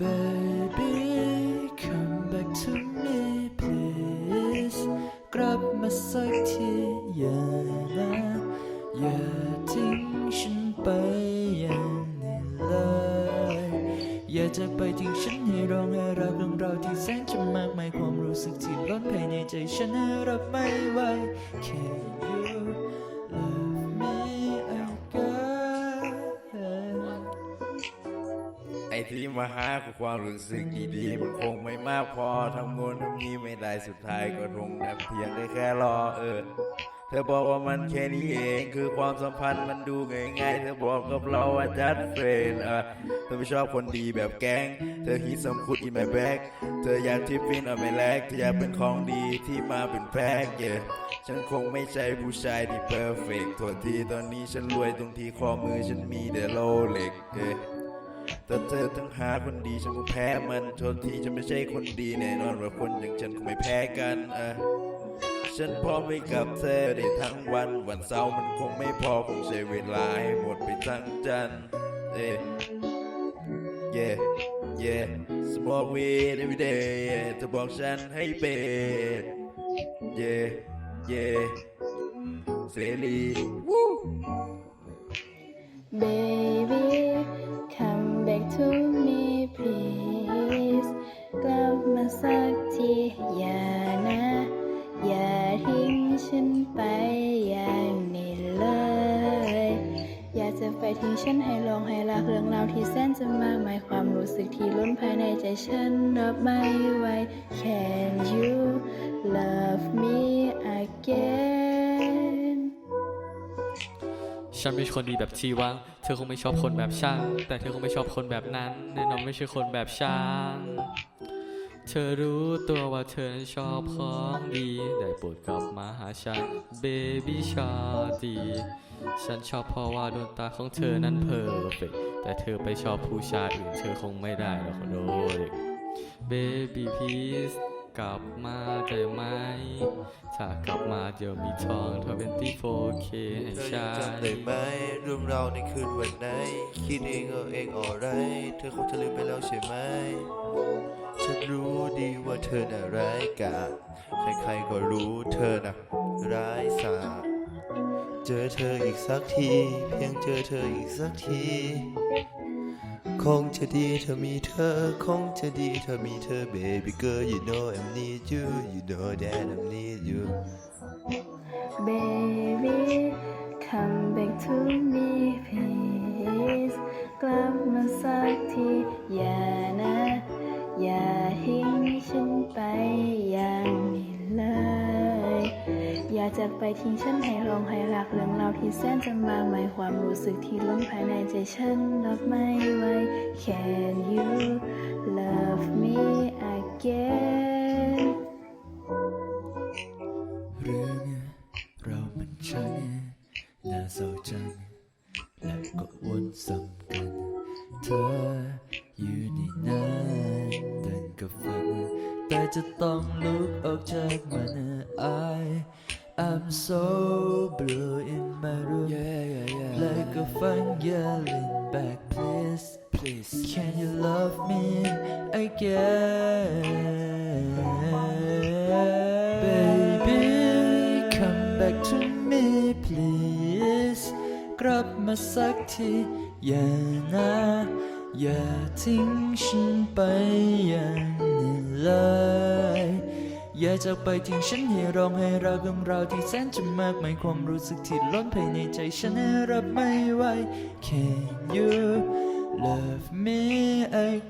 Baby come back to me please กลับมาสักทีอย่านะอย่าทิ้งฉันไปอย่างนี้เลยอย่าจะไปทิ้งฉันให้ร้องให้รับเรื่องราวที่แสนจะมากมายความรู้สึกที่ล้นภายในใจฉันรับไม่ไหว Can you ที่มาหาคือความรู้สึกดีๆมันคงไม่มากพอทำงนทำนี้ไม่ได้สุดท้ายก็คงแต่เพียงได้แค่รอเออเธอบอกว่ามันแค่นี้เองคือความสัมพันธ์มันดูง่ายๆเธอบอกกับเราว่าจัดเฟรนเออเธอไม่ชอบคนดีแบบแก๊งเธอฮิตสมคุดอีแมแบกเธออยากทิปฟินเอาไม่แลกเธออยากเป็นของดีที่มาเป็นแพ็กเยฉันคงไม่ใช่ผู้ชายที่เพอร์เฟกต์ทษทีตอนนี้ฉันรวยตรงที่ข้อมือฉันมีแต่โลเล็กเอ แต่เธอต้งหาคนดีฉันคงแพ้มันโทษทีฉันไม่ใช่คนดีแน่นอนว่าคนอย่างฉันคงไม่แพ้กันเออฉันพร้อมไปกับเธอได้ทั้งวันวันเสาร์มันคงไม่พอคงใช้เวลาให้หมดไปทั้งจันเอ้ yeah yeah smoke weed every day yeah เธอบอกฉันให้เป็น yeah yeah เสรี Baby ทิ้งฉันให้ลองให้รักเรื่องราวที่แสนจะมากมายความรู้สึกที่ล้นภายในใจฉันรับไม่ไหว Can you love me again ฉันเป็นคนดีแบบที่ว่างเธอคงไม่ชอบคนแบบฉัน แต่เธอคงไม่ชอบคนแบบนั้น แน่นอนไม่ใช่คนแบบฉัน เธอรู้ตัวว่าเธอนชอบของดี ได้โปรดกลับมาหาฉันเบบี้ชาดีฉันชอบเพราะว่าดวงตาของเธอนั้นเพอร์เฟกแต่เธอไปชอบผู้ชายอื่นเธอคงไม่ได้หรอกโดเบบี้พีสกลับมาได้ไหม ถ้ากลับ เดี๋ยวมีทอง 24K ให้เธอฉัยังจำได้ไหมเรื่องเราในคืนวันไหนคิดเองเอาเองออไรเธอคงจะลืมไปแล้วใช่ไหมฉันรู้ดีว่าเธอน่ะร้ายกาจใครๆก็รู้เธอน่ะร้ายสาเจอเธออีกสักที เพียงเจอเธออีกสักที คงจะดีเธอมีเธอ คงจะดีเธอมีเธอ baby girl you know I need you you know that I need you Baby come back to me please กลับมาสักทีอย่านะ อย่าทิ้งฉันไปอย่างนี้เลย อย่าจากไปทิ้งฉันให้ร้องให้รักเรื่องราวที่แสนจะมากมายความรู้สึกที่ล้นภายในใจฉันรับไม่ไหว Can you love me again เรื่องเรามันช่างน่าเศร้าจัง และก็วนซ้ำกัน เธออยู่ในนั้นดันกับฝัน แต่จะต้องลุกออกจากมัน I I'm so blue in my room yeah, yeah, yeah. like a fan yelling back please please can you love me again baby come back to me please กลับมาสักทีอย่านะอย่าทิ้งฉันไปอย่างนี้เลยอย่าจากไปทิ้งฉันให้ร้องให้รักเรื่องราวที่แสนจะมากมายความรู้สึกที่ล้นภายในใจฉันรับไม่ไหว Can you love me again.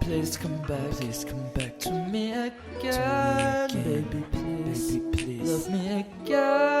Please come back Please come back to me again. Baby please Baby please. Love me again